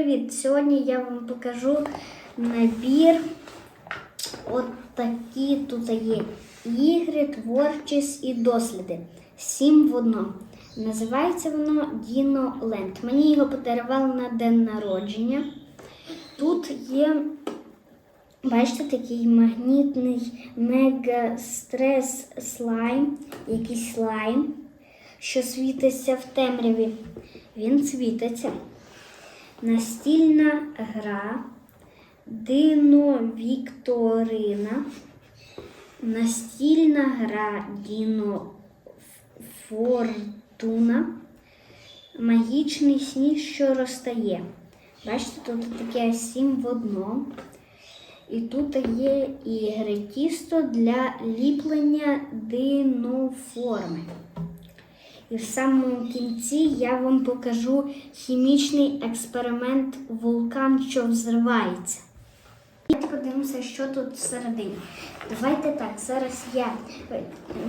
привіт! Сьогодні я вам покажу набір. От такі тут є ігри, творчість і досліди. Сім в одному. Називається воно Діно Ленд. Мені його подарували на день народження. Тут є, бачите, такий магнітний мега-стрес слайм, якийсь слайм, що світиться в темряві. Він світиться. Настільна гра, Дино Вікторина, настільна гра Діно Фортуна, магічний сніг, що розтає. Бачите, тут таке сім в одному. І тут є ігри тісто для ліплення диноформи. І в самому кінці я вам покажу хімічний експеримент вулкан, що взривається. Давайте подивимося, що тут всередині. Давайте так, зараз я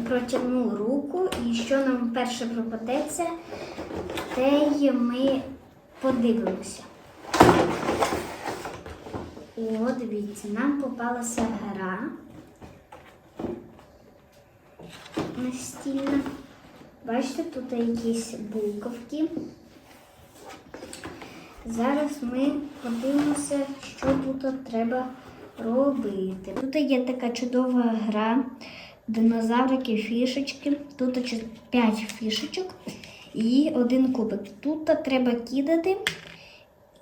протягну руку і що нам перше пропадеться, те ми подивимося. О, дивіться, нам попалася гра настільна. Бачите, тут якісь буковки. Зараз ми подивимося, що тут треба робити. Тут є така чудова гра, динозаврики, фішечки. Тут 5 фішечок і один кубик. Тут треба кидати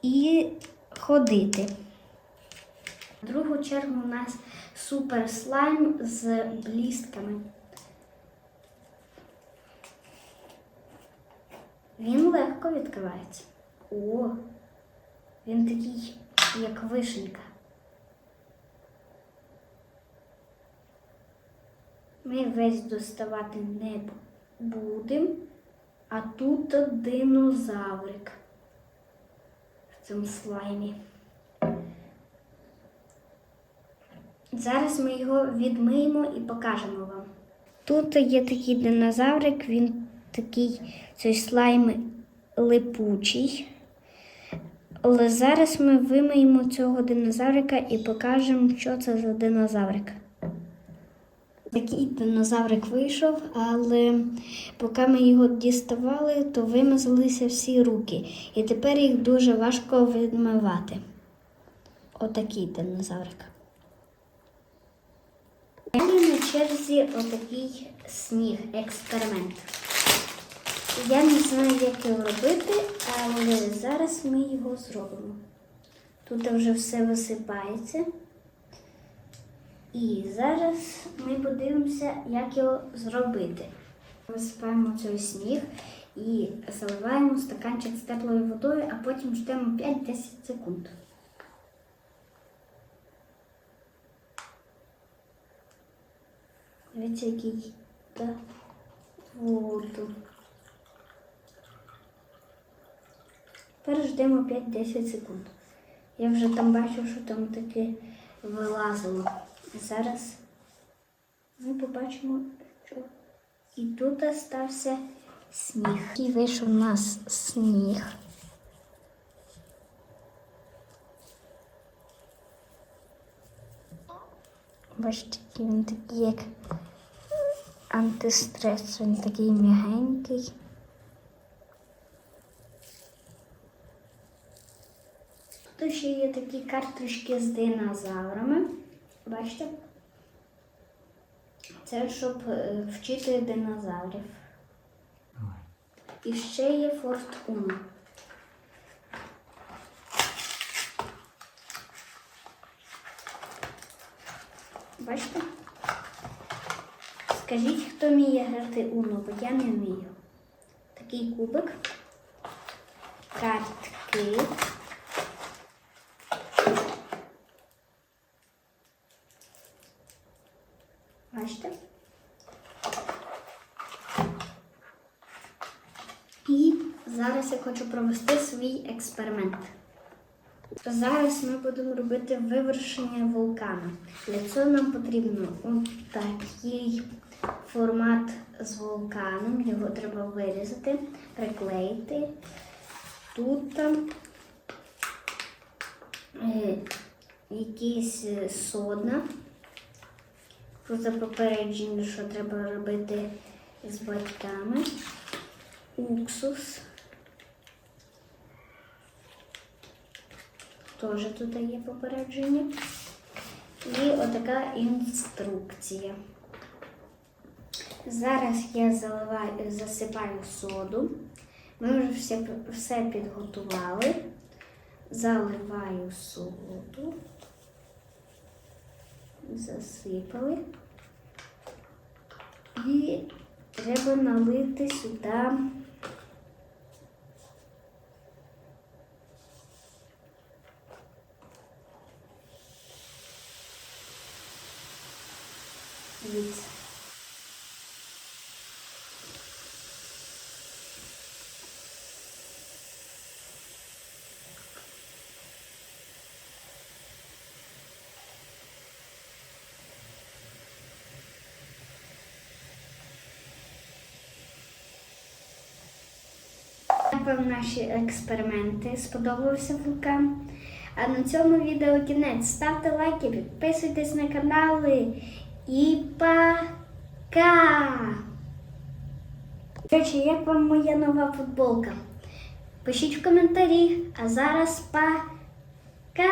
і ходити. В другу чергу у нас супер слайм з блістками. Він легко відкривається. О, він такий, як вишенька. Ми весь доставати не будемо, а тут динозаврик в цьому слаймі. Зараз ми його відмиємо і покажемо вам. Тут є такий динозаврик, він такий цей слайм липучий. Але зараз ми вимиємо цього динозаврика і покажемо, що це за динозаврик. Такий динозаврик вийшов, але поки ми його діставали, то вимазалися всі руки. І тепер їх дуже важко відмивати. Отакий динозаврик. Далі на черзі отакий сніг, експеримент. Я не знаю, як його робити, але зараз ми його зробимо. Тут вже все висипається. І зараз ми подивимося, як його зробити. Висипаємо цей сніг і заливаємо стаканчик з теплою водою, а потім ждемо 5-10 секунд. Дивіться, який воду. Тепер ждемо 5-10 секунд. Я вже там бачу, що там таке вилазило. Зараз ми побачимо, що і тут стався сніг. І вийшов у нас сніг. Бачите, він такий, як антистрес, він такий м'ягенький. Тут ще є такі карточки з динозаврами. Бачите? Це щоб е, вчити динозаврів. І ще є Форт Уно. Бачите? Скажіть, хто вміє грати Уно, бо я не вмію. Такий кубик, картки. Бачите? І зараз я хочу провести свій експеримент. Зараз ми будемо робити вивершення вулкана. Для цього нам потрібно такий формат з вулканом. Його треба вирізати, приклеїти. Тут якийсь е, сода. Тут попередження, що треба робити з батьками. Уксус. Теж тут є попередження. І отака інструкція. Зараз я заливаю, засипаю соду. Ми вже все, все підготували. Заливаю соду. Засипали. І треба налити сюди. Дивіться. Дякую наші експерименти. Сподобався вулкан. А на цьому відео кінець. Ставте лайки, підписуйтесь на канали. І пока! До речі, як вам моя нова футболка? Пишіть в коментарі. А зараз пока!